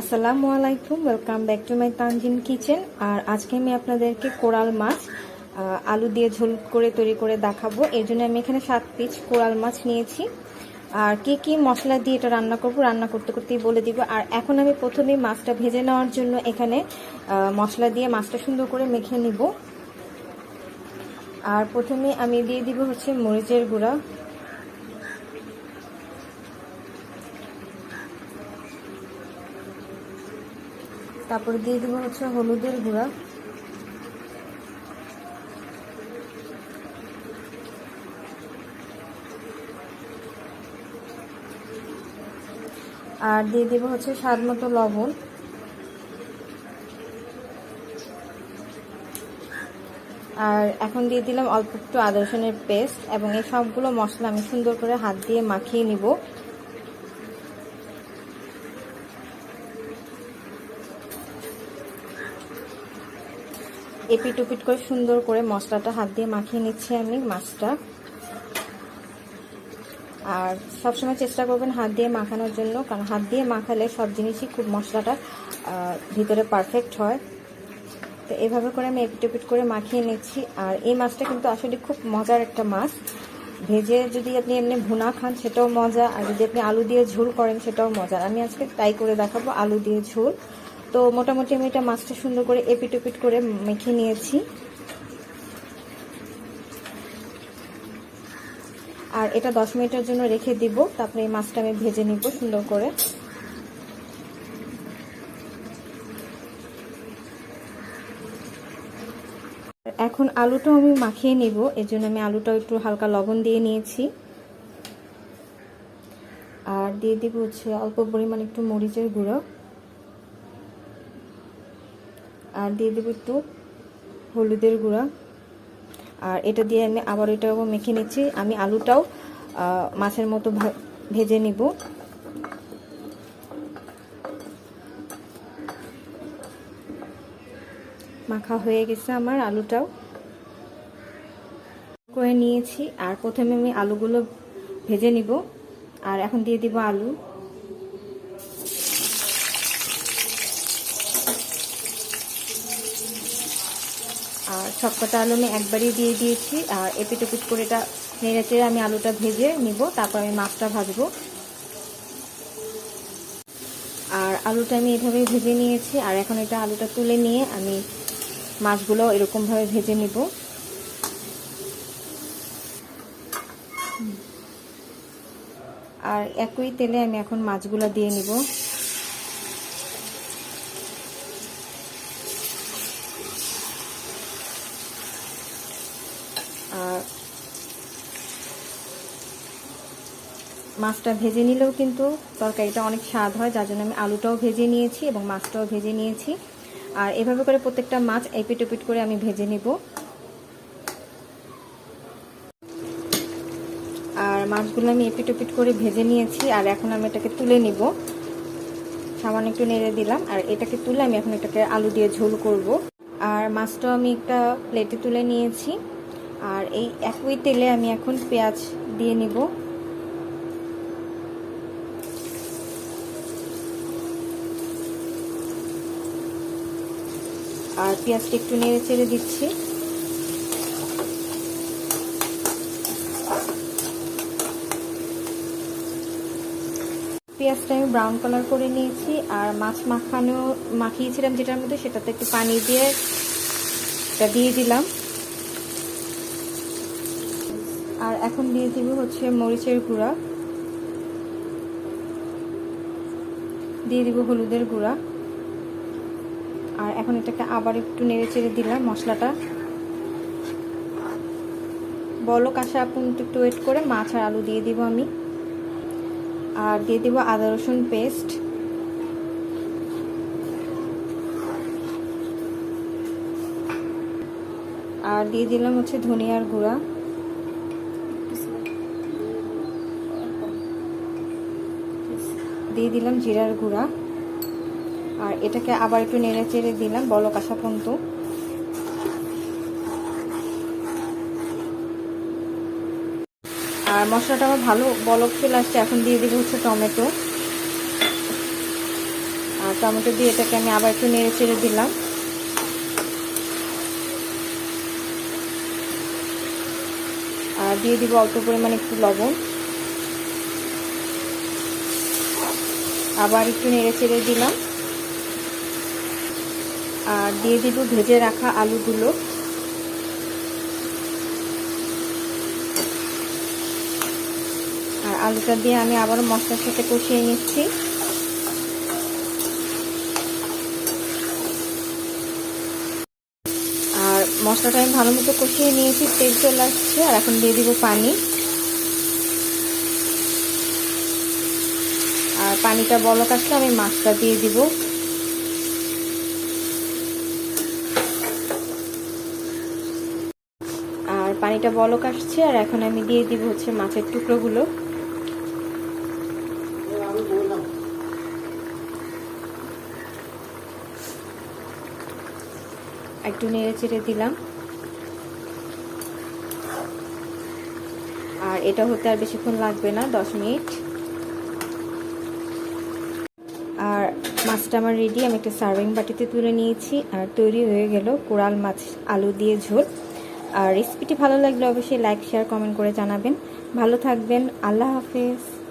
আসসালামু আলাইকুম welcome back to my Tanjin kitchen আর আজকে আমি আপনাদেরকে কোরাল মাছ আলু দিয়ে ঝোল করে তৈরি করে দেখাবো। এর জন্য আমি এখানে সাত পিস কোরাল মাছ নিয়েছি। আর কি কি মশলা দিয়ে এটা রান্না করব, রান্না করতে করতেই বলে দিব। আর এখন আমি প্রথমে মাছটা ভেজে নেওয়ার জন্য এখানে মশলা দিয়ে মাছটা সুন্দর করে মেখে নিব। আর প্রথমে আমি দিয়ে দিব হচ্ছে মরিচের গুঁড়া। তারপরে দিয়ে দেবো হচ্ছে হলুদের গুঁড়া। আর দিয়ে দেবো হচ্ছে স্বাদ মতো লবণ। আর এখন দিয়ে দিলাম অল্প একটু আদা রসুনের পেস্ট এবং এই সবগুলো মশলা আমি সুন্দর করে হাত দিয়ে মাখিয়ে নিব। এপিট উপিট করে সুন্দর করে মশলাটা হাত দিয়ে মাখিয়ে নিচ্ছি আমি মাছটা। আর সবসময় চেষ্টা করবেন হাত দিয়ে মাখানোর জন্য, কারণ হাত দিয়ে মাখালে সব জিনিসই খুব মশলাটা ভিতরে পারফেক্ট হয়। তো এভাবে করে আমি এপিট করে মাখিয়ে নিচ্ছি। আর এই মাছটা কিন্তু আসলে খুব মজার একটা মাছ। ভেজে যদি আপনি এমনি ভুনা খান সেটাও মজা, আর যদি আপনি আলু দিয়ে ঝোল করেন সেটাও মজা আমি আজকে তাই করে দেখাবো, আলু দিয়ে ঝোল। তো মোটামুটি আমি এটা মাছটা সুন্দর করে এপিট উপিট করে মেখে নিয়েছি। আর এটা দশ মিনিটের জন্য রেখে দিব, তারপরে এই মাছটা আমি ভেজে নিব সুন্দর করে। এখন আলুটাও আমি মাখিয়ে নিব, এর জন্য আমি আলুটাও একটু হালকা লবণ দিয়ে নিয়েছি। আর দিয়ে দিব হচ্ছে অল্প পরিমাণ একটু মরিচের গুঁড়ো। আর দিয়ে দেবো একটু হলুদের গুঁড়া। আর এটা দিয়ে আমি আবার এটাও মেখে নিচ্ছি। আমি আলুটাও মাছের মতো ভেজে নিব। মাখা হয়ে গেছে আমার আলুটাও। করে নিয়েছি। আর প্রথমে আমি আলুগুলো ভেজে নিব। আর এখন দিয়ে দিব আলু। সবকটা আলু আমি একবারই দিয়ে দিয়েছি, আর এপিট এপিট করে এটা নেড়ে চেড়ে আমি আলুটা ভেজে নিব, তারপর আমি মাছটা ভাজবো। আর আলুটা আমি এভাবেই ভেজে নিয়েছি, আর এখন এটা আলুটা তুলে নিয়ে আমি মাছগুলো এরকমভাবে ভেজে নিব। আর একই তেলে আমি এখন মাছগুলো দিয়ে নিব। মাছটা ভেজে নিলেও কিন্তু তরকারিটা অনেক স্বাদ হয়, যার জন্য আমি আলুটাও ভেজে নিয়েছি এবং মাছটাও ভেজে নিয়েছি। আর এভাবে করে প্রত্যেকটা মাছ এপিট ওপিট করে আমি ভেজে নেব। আর মাছগুলো আমি এপিট ওপিট করে ভেজে নিয়েছি আর এখন আমি এটাকে তুলে নিব। সামান্য একটু নেড়ে দিলাম আর এটাকে তুলে আমি এখন এটাকে আলু দিয়ে ঝোল করব। আর মাছটাও আমি একটা প্লেটে তুলে নিয়েছি। আর এই একই তেলে আমি এখন পেঁয়াজ দিয়ে নিব। আর পেঁয়াজটা একটু নেড়ে চেড়ে দিচ্ছি। পেঁয়াজটা আমি ব্রাউন কালার করে নিয়েছি আর মাছ মাখানো, মাখিয়েছিলাম যেটার মধ্যে সেটাতে একটু পানি দিয়ে এটা দিয়ে দিলাম। আর এখন দিয়ে দিব হচ্ছে মরিচের গুঁড়া। দিয়ে দিব হলুদের গুঁড়া। আর এখন এটাকে আবার একটু নেড়ে চেড়ে দিলাম মশলাটা। বলক আসা পর্যন্ত একটু ওয়েট করে মাছ আর আলু দিয়ে দিব আমি। আর দিয়ে দিব আদা রসুন পেস্ট আর দিয়ে দিলাম হচ্ছে ধনিয়ার গুঁড়া। দিয়ে দিলাম জিরার গুঁড়া। আর এটাকে আবার একটু নেড়ে চেড়ে দিলাম, বলক আসা পর্যন্ত। আর মশলাটা আমার ভালো বলক চলে আসছে, এখন দিয়ে দিব হচ্ছে টমেটো। আর টমেটো দিয়ে এটাকে আমি আবার একটু নেড়ে চেড়ে দিলাম। আর দিয়ে দিব অল্প পরিমাণে একটু লবণ। আবার একটু নেড়ে চেড়ে দিলাম। আর দিয়ে দিব ভেজে রাখা আলুগুলো। আর আলুটা দিয়ে আমি আবারও মশলার সাথে কষিয়ে নিচ্ছি। আর মশলাটা আমি ভালো মতো কষিয়ে নিয়েছি, তেল চলে আসছে, আর এখন দিয়ে দিব পানি। আর পানিটা বলক আসলে আমি মাছটা দিয়ে দিব আর পানিটা বলক আসছে, আর এখন আমি দিয়ে দিব হচ্ছে মাছের টুকরোগুলো। একটু নেড়ে চেড়ে দিলাম। আর এটা হতে আর বেশিক্ষণ লাগবে না, দশ মিনিট। আর মাছটা আমার রেডি আমি একটা সার্ভিং বাটিতে তুলে নিয়েছি, আর তৈরি হয়ে গেল কোরাল মাছ আলু দিয়ে ঝোল। আর রেসিপিটি ভালো লাগলে অবশ্যই লাইক শেয়ার কমেন্ট করে জানাবেন। ভালো থাকবেন। আল্লাহ হাফেজ।